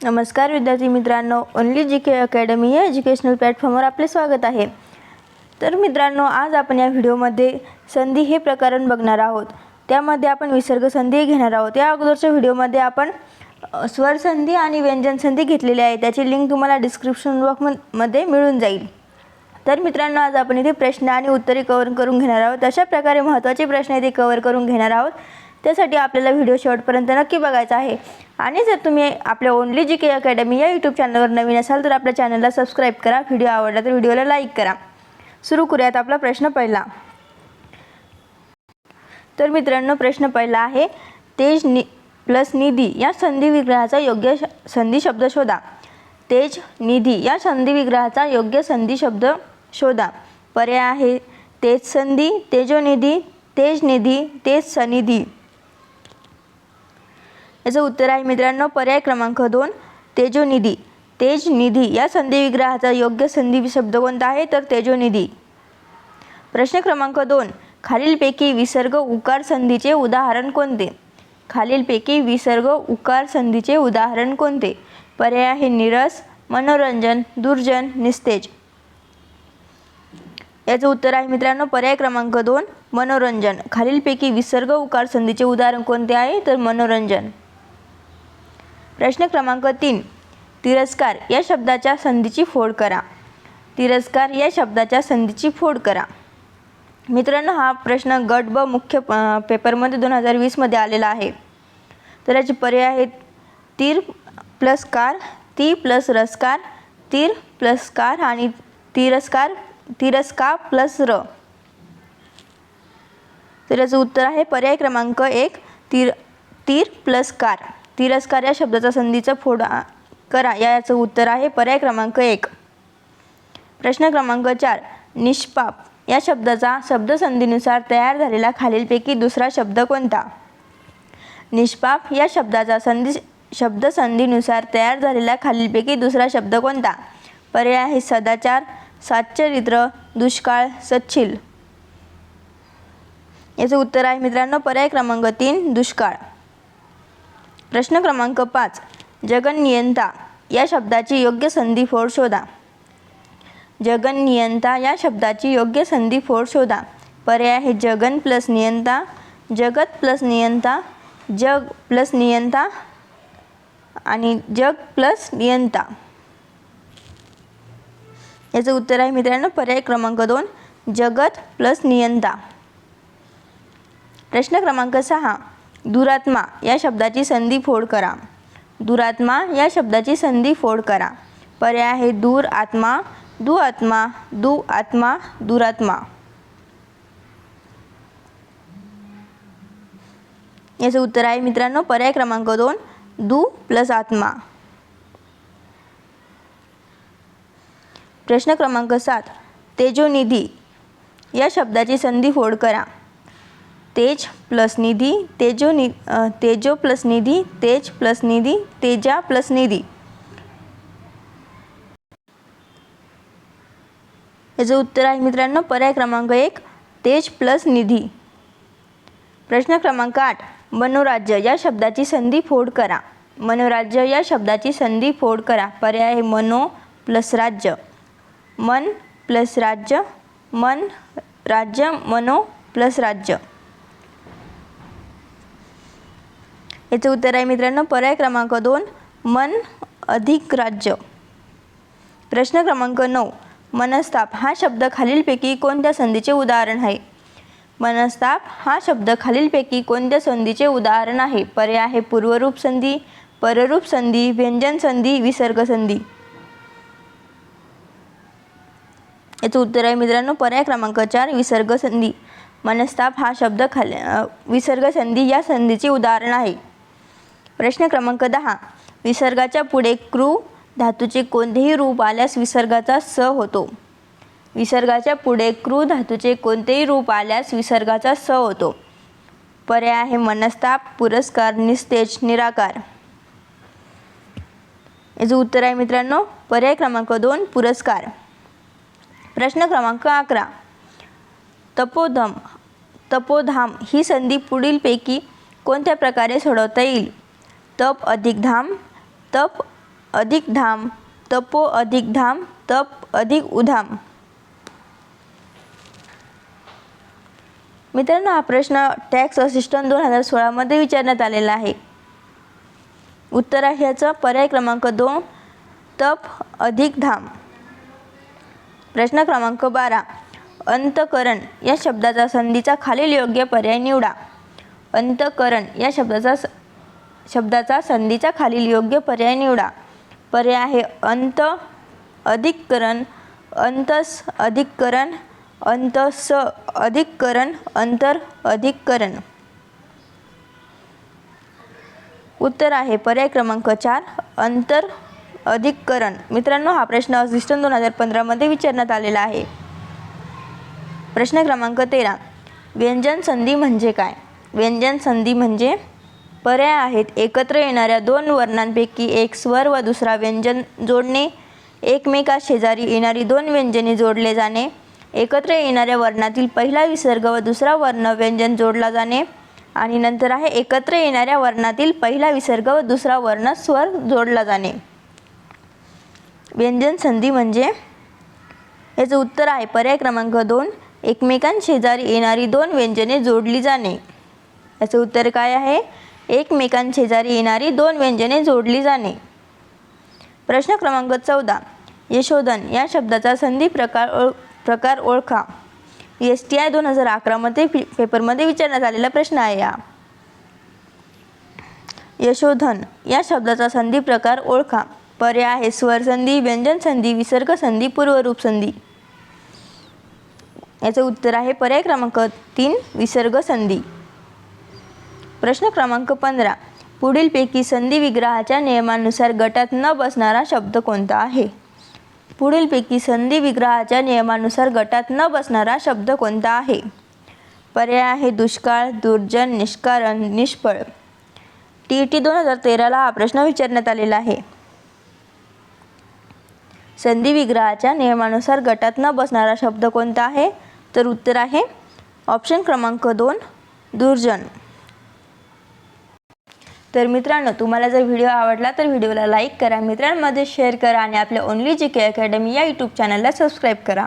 नमस्कार विद्यार्थी मित्रांनो ओनली जी के अकॅडमी या एज्युकेशनल प्लॅटफॉर्मवर आपले स्वागत आहे. तर मित्रांनो आज आपण या व्हिडिओमध्ये संधी हे प्रकरण बघणार आहोत. त्यामध्ये आपण विसर्ग संधी घेणार आहोत. या अगोदरच्या व्हिडिओमध्ये आपण स्वर संधी आणि व्यंजन संधी घेतलेली आहे. त्याची लिंक तुम्हाला डिस्क्रिप्शन बॉक्समध्ये मिळून जाईल. तर मित्रांनो आज आपण इथे प्रश्न आणि उत्तरे कवर करून घेणार आहोत. अशा प्रकारे महत्त्वाचे प्रश्न इथे कवर करून घेणार आहोत. त्यासाठी आपल्याला व्हिडिओ शेवटपर्यंत नक्की बघायचा आहे. आणि जर तुम्ही आपल्या ओनली जी के अकॅडमी या यूट्यूब चॅनलवर नवीन असाल तर आपल्या चॅनलला सबस्क्राईब करा. व्हिडिओ आवडला तर व्हिडिओला लाईक करा. सुरू करूयात आपला प्रश्न पहिला. तर मित्रांनो प्रश्न पहिला आहे तेज नि प्लस निधी या संधी विग्रहाचा योग्य श संधी शब्द शोधा. तेज निधी या संधी विग्रहाचा योग्य संधी शब्द शोधा. पर्याय आहे तेज संधी तेजोनिधी तेज निधी तेज सनिधी. याचं उत्तर आहे मित्रांनो पर्याय क्रमांक दोन तेजोनिधी. तेजनिधी या संधी विग्रहाचा योग्य संधी शब्द कोणता आहे? तर तेजोनिधी. प्रश्न क्रमांक दोन खालीलपैकी विसर्ग उकार संधीचे उदाहरण कोणते? खालीलपैकी विसर्ग उकार संधीचे उदाहरण कोणते? पर्याय आहे निरस मनोरंजन दुर्जन निस्तेज. याचं उत्तर आहे मित्रांनो पर्याय क्रमांक दोन मनोरंजन. खालीलपैकी विसर्ग उकार संधीचे उदाहरण कोणते आहे? तर मनोरंजन. प्रश्न क्रमांक तीन. तिरस्कार या शब्दाच्या संधीची फोड करा. तिरस्कार या शब्दाच्या संधीची फोड करा. मित्रांनो हा प्रश्न गट ब मुख्य पेपरमध्ये दोन हजार वीसमध्ये आलेला आहे. तर याचे पर्याय आहेत तीर प्लस कार ती प्लस रसकार तीर प्लस कार आणि तिरस्कार तिरस्कार प्लस र. तर याचं उत्तर आहे पर्याय क्रमांक एक तीर तीर प्लस कार. तिरस्कार या शब्दाचा संधीचा फोडा करा या याचं उत्तर आहे पर्याय क्रमांक एक. प्रश्न क्रमांक चार निष्पाप. या शब्दाचा शब्दसंधीनुसार तयार झालेला खालीलपैकी दुसरा शब्द कोणता? निष्पाप. या शब्दाचा संधी शब्दसंधीनुसार तयार झालेला खालीलपैकी दुसरा शब्द कोणता? पर्याय आहे सदाचार साच्चरित्र दुष्काळ सच्छिल. याचं उत्तर आहे मित्रांनो पर्याय क्रमांक तीन दुष्काळ. प्रश्न क्रमांक पाच जगननियंता या शब्दाची योग्य संधी फोड शोधा. जगननियंता या शब्दाची योग्य संधी फोड शोधा. पर्याय आहे जगन प्लस नियंता जगत प्लस नियंता जग प्लस नियंता आणि जग प्लस नियंता. याचं उत्तर आहे मित्रांनो पर्याय क्रमांक दोन जगत प्लस नियंता. प्रश्न क्रमांक सहा दुरात्मा या शब्दाची संधी फोड करा. दुरात्मा या शब्दाची संधी फोड करा. पर्याय आहे दूर आत्मा दु आत्मा दु आत्मा दुरात्मा. याचं उत्तर आहे मित्रांनो पर्याय क्रमांक दोन दु प्लस आत्मा. प्रश्न क्रमांक सात तेजोनिधी या शब्दाची संधी फोड करा. तेज प्लस निधी तेजो नि तेजो प्लस निधी तेज प्लस निधी तेजा प्लस निधी. याचं उत्तर आहे मित्रांनो पर्याय क्रमांक एक तेज प्लस निधी. प्रश्न क्रमांक आठ मनोराज्य या शब्दाची संधी फोड करा. मनोराज्य या शब्दाची संधी फोड करा. पर्याय आहे मनो प्लस राज्य. मन प्लस राज्य मन राज्य मनो प्लस राज्य. याचं उत्तर आहे मित्रांनो पर्याय क्रमांक दोन मन अधिक राज्य. प्रश्न क्रमांक नऊ मनस्ताप हा शब्द खालीलपैकी कोणत्या संधीचे उदाहरण आहे? मनस्ताप हा शब्द खालीलपैकी कोणत्या संधीचे उदाहरण आहे? पर्याय आहे पूर्वरूप संधी पररूप संधी व्यंजन संधी विसर्ग संधी. याचं उत्तर आहे मित्रांनो पर्याय क्रमांक चार विसर्ग संधी. मनस्ताप हा शब्द खाली विसर्ग संधी या संधीचे उदाहरण आहे. प्रश्न क्रमांक दहा. विसर्गाच्या पुढे क्रू धातूचे कोणतेही रूप आल्यास विसर्गाचा स होतो. विसर्गाच्या पुढे क्रू धातूचे कोणतेही रूप आल्यास विसर्गाचा स होतो. पर्याय आहे मनस्ताप पुरस्कार निस्तेज निराकार. याचं उत्तर आहे मित्रांनो पर्याय क्रमांक दोन पुरस्कार. प्रश्न क्रमांक अकरा. तपोधम तपोधाम ही संधी पुढीलपैकी कोणत्या प्रकारे सोडवता येईल? तप अधिक धाम तप अधिक धाम तपो अधिक धाम तप अधिक उधाम. मित्रांनो हा प्रश्न टॅक्स असिस्टंट दोन हजार सोळामध्ये विचारण्यात आलेला आहे. उत्तर आहे याचं पर्याय क्रमांक दोन तप अधिक धाम. प्रश्न क्रमांक बारा अंतकरण या शब्दाचा संधीचा खालील योग्य पर्याय निवडा. अंतकरण या शब्दाचा स- शब्दाचा संधीचा खालील योग्य पर्याय निवडा. पर्याय आहे अंत अधिककरण अंतस अधिककरण अंतस अधिककरण अंतर अधिककरण. उत्तर आहे पर्याय क्रमांक चार अंतर अधिककरण. मित्रांनो हा प्रश्न असिस्टंट दोन हजार पंधरामध्ये विचारण्यात आलेला आहे. प्रश्न क्रमांक तेरा व्यंजन संधी म्हणजे काय? व्यंजन संधी म्हणजे पर्याय आहेत. एकत्र येणाऱ्या दोन वर्णांपैकी एक स्वर व दुसरा व्यंजन जोडणे. एकमेका शेजारी येणारी दोन व्यंजने जोडले जाणे. एकत्र येणाऱ्या वर्णातील पहिला विसर्ग व दुसरा वर्ण व्यंजन जोडला जाणे. आणि नंतर आहे एकत्र येणाऱ्या वर्णातील पहिला विसर्ग व दुसरा वर्ण स्वर जोडला जाणे. व्यंजन संधी म्हणजे याचं उत्तर आहे पर्याय क्रमांक दोन एकमेकांशेजारी येणारी दोन व्यंजने जोडली जाणे. याचं उत्तर काय आहे? एकमेकांशेजारी येणारी दोन व्यंजने जोडली जाणे. प्रश्न क्रमांक चौदा. यशोधन या शब्दाचा संधी प्रकार ओळ प्रकार ओळखा. एस टी आय दोन हजार अकरामध्ये पेपरमध्ये विचारण्यात आलेला प्रश्न आहे या यशोधन या शब्दाचा संधी प्रकार ओळखा. पर्याय आहे स्वर संधी व्यंजन संधी विसर्ग संधी पूर्वरूप संधी. याचं उत्तर आहे पर्याय क्रमांक तीन विसर्ग संधी. प्रश्न क्रमांक पंधरा. पुढीलपैकी संधी विग्रहाच्या नियमानुसार गटात न बसणारा शब्द कोणता आहे? पुढीलपैकी संधी विग्रहाच्या नियमानुसार गटात न बसणारा शब्द कोणता आहे? पर्याय आहे दुष्काळ दुर्जन निष्कारण निष्फळ. टी ई टी दोन हजार तेराला हा प्रश्न विचारण्यात आलेला आहे. संधी विग्रहाच्या नियमानुसार गटात न बसणारा शब्द कोणता आहे? तर उत्तर आहे ऑप्शन क्रमांक दोन दुर्जन. तर मित्रांनो तुम्हाला जर व्हिडिओ आवडला तर व्हिडिओला लाईक करा मित्रांमध्ये शेअर करा आणि आपल्या ओनली जी के अकॅडमी या यूट्यूब चॅनलला सबस्क्राईब करा.